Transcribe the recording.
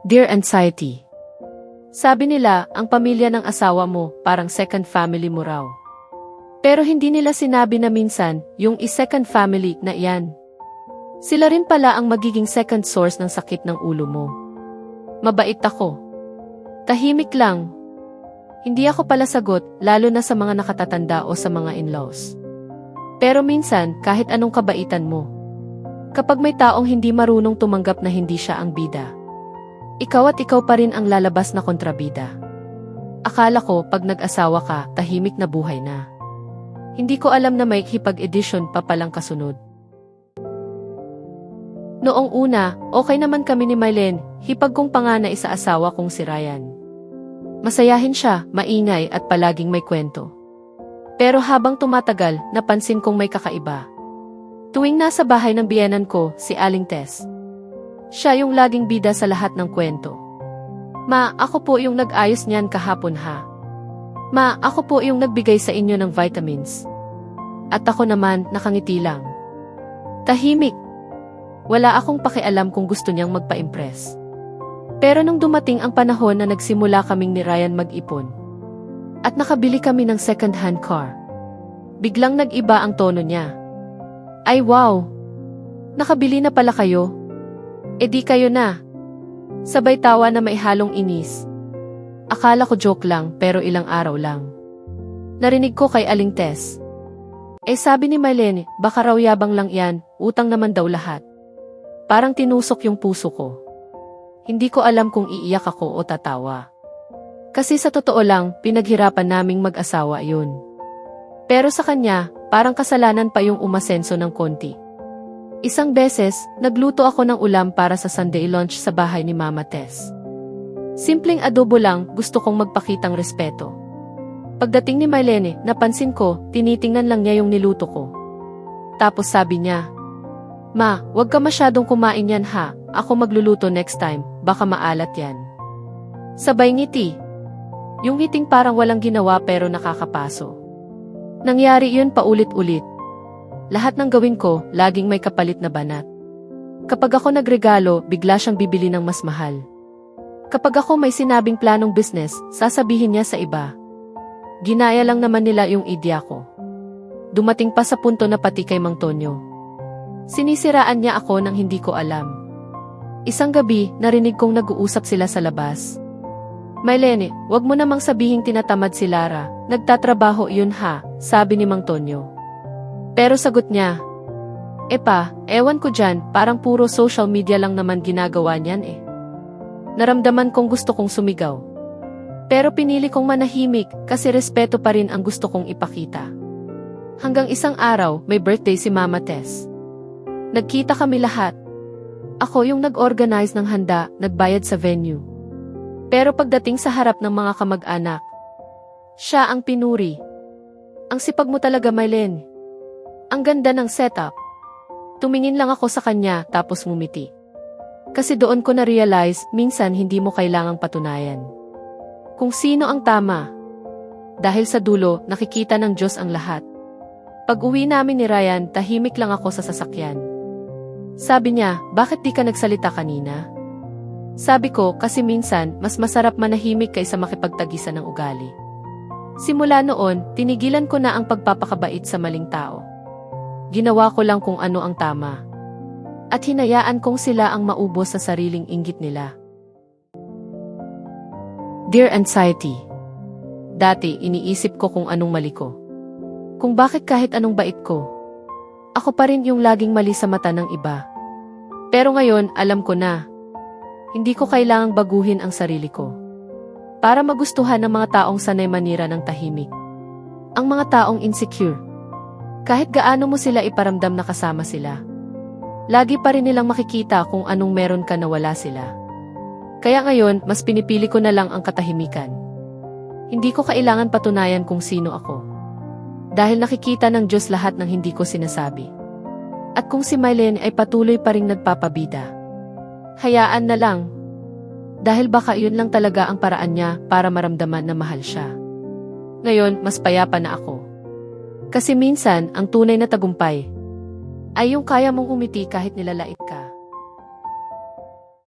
Dear Anxiety, Sabi nila, ang pamilya ng asawa mo parang second family mo raw. Pero hindi nila sinabi na minsan, yung is-second family na iyan. Sila rin pala ang magiging second source ng sakit ng ulo mo. Mabait ako. Tahimik lang. Hindi ako pala sagot, lalo na sa mga nakatatanda o sa mga in-laws. Pero minsan, kahit anong kabaitan mo. Kapag may taong hindi marunong tumanggap na hindi siya ang bida. Ikaw at ikaw pa rin ang lalabas na kontrabida. Akala ko pag nag-asawa ka, tahimik na buhay na. Hindi ko alam na may hipag-edition pa palang kasunod. Noong una, okay naman kami ni Mylene, hipag kong panganay sa asawa kong si Ryan. Masayahin siya, maingay at palaging may kwento. Pero habang tumatagal, napansin kong may kakaiba. Tuwing nasa bahay ng biyenan ko, si Aling Tess. Siya yung laging bida sa lahat ng kwento. Ma, ako po yung nag-ayos niyan kahapon ha. Ma, ako po yung nagbigay sa inyo ng vitamins. At ako naman, nakangiti lang. Tahimik. Wala akong pakialam kung gusto niyang magpa-impress. Pero nung dumating ang panahon na nagsimula kaming ni Ryan mag-ipon, at nakabili kami ng second-hand car, biglang nag-iba ang tono niya. Ay wow! Nakabili na pala kayo? E di kayo na. Sabay tawa na may halong inis. Akala ko joke lang pero ilang araw lang. Narinig ko kay Aling Tess. Eh sabi ni Marlene, baka raw yabang lang yan, utang naman daw lahat. Parang tinusok yung puso ko. Hindi ko alam kung iiyak ako o tatawa. Kasi sa totoo lang, pinaghirapan naming mag-asawa yun. Pero sa kanya, parang kasalanan pa yung umasenso ng konti. Isang beses, nagluto ako ng ulam para sa Sunday lunch sa bahay ni Mama Tess. Simpleng adobo lang, gusto kong magpakitang respeto. Pagdating ni Marlene, napansin ko, tinitingnan lang niya yung niluto ko. Tapos sabi niya, Ma, wag ka masyadong kumain yan ha, ako magluluto next time, baka maalat yan. Sabay ngiti. Yung ngiting parang walang ginawa pero nakakapaso. Nangyari yun paulit-ulit. Lahat ng gawin ko, laging may kapalit na banat. Kapag ako nagregalo, bigla siyang bibili ng mas mahal. Kapag ako may sinabing planong business, sasabihin niya sa iba. Ginaya lang naman nila yung idea ko. Dumating pa sa punto na pati kay Mang Tonyo. Sinisiraan niya ako nang hindi ko alam. Isang gabi, narinig kong nag-uusap sila sa labas. Maylene, wag mo namang sabihing tinatamad si Lara, nagtatrabaho yun ha, sabi ni Mang Tonyo. Pero sagot niya, E pa, ewan ko dyan, parang puro social media lang naman ginagawa niyan eh. Naramdaman kong gusto kong sumigaw. Pero pinili kong manahimik kasi respeto pa rin ang gusto kong ipakita. Hanggang isang araw, may birthday si Mama Tess. Nagkita kami lahat. Ako yung nag-organize ng handa, nagbayad sa venue. Pero pagdating sa harap ng mga kamag-anak, siya ang pinuri. Ang sipag mo talaga, Mylene. Ang ganda ng setup. Tumingin lang ako sa kanya tapos ngumiti. Kasi doon ko na-realize, minsan hindi mo kailangang patunayan. Kung sino ang tama. Dahil sa dulo, nakikita ng Diyos ang lahat. Pag uwi namin ni Ryan, tahimik lang ako sa sasakyan. Sabi niya, bakit di ka nagsalita kanina? Sabi ko, kasi minsan, mas masarap manahimik kaysa makipagtagisan ng ugali. Simula noon, tinigilan ko na ang pagpapakabait sa maling tao. Ginawa ko lang kung ano ang tama. At hinayaan kong sila ang maubos sa sariling inggit nila. Dear Anxiety, Dati, iniisip ko kung anong mali ko. Kung bakit kahit anong bait ko. Ako pa rin yung laging mali sa mata ng iba. Pero ngayon, alam ko na. Hindi ko kailangang baguhin ang sarili ko. Para magustuhan ng mga taong sanay manira ng tahimik. Ang mga taong insecure. Kahit gaano mo sila iparamdam na kasama sila. Lagi pa rin nilang makikita kung anong meron ka na wala sila. Kaya ngayon, mas pinipili ko na lang ang katahimikan. Hindi ko kailangan patunayan kung sino ako. Dahil nakikita ng Diyos lahat ng hindi ko sinasabi. At kung si Mylene ay patuloy pa ring nagpapabida. Hayaan na lang. Dahil baka yun lang talaga ang paraan niya para maramdaman na mahal siya. Ngayon, mas payapa na ako. Kasi minsan, ang tunay na tagumpay ay yung kaya mong umiti kahit nilalait ka.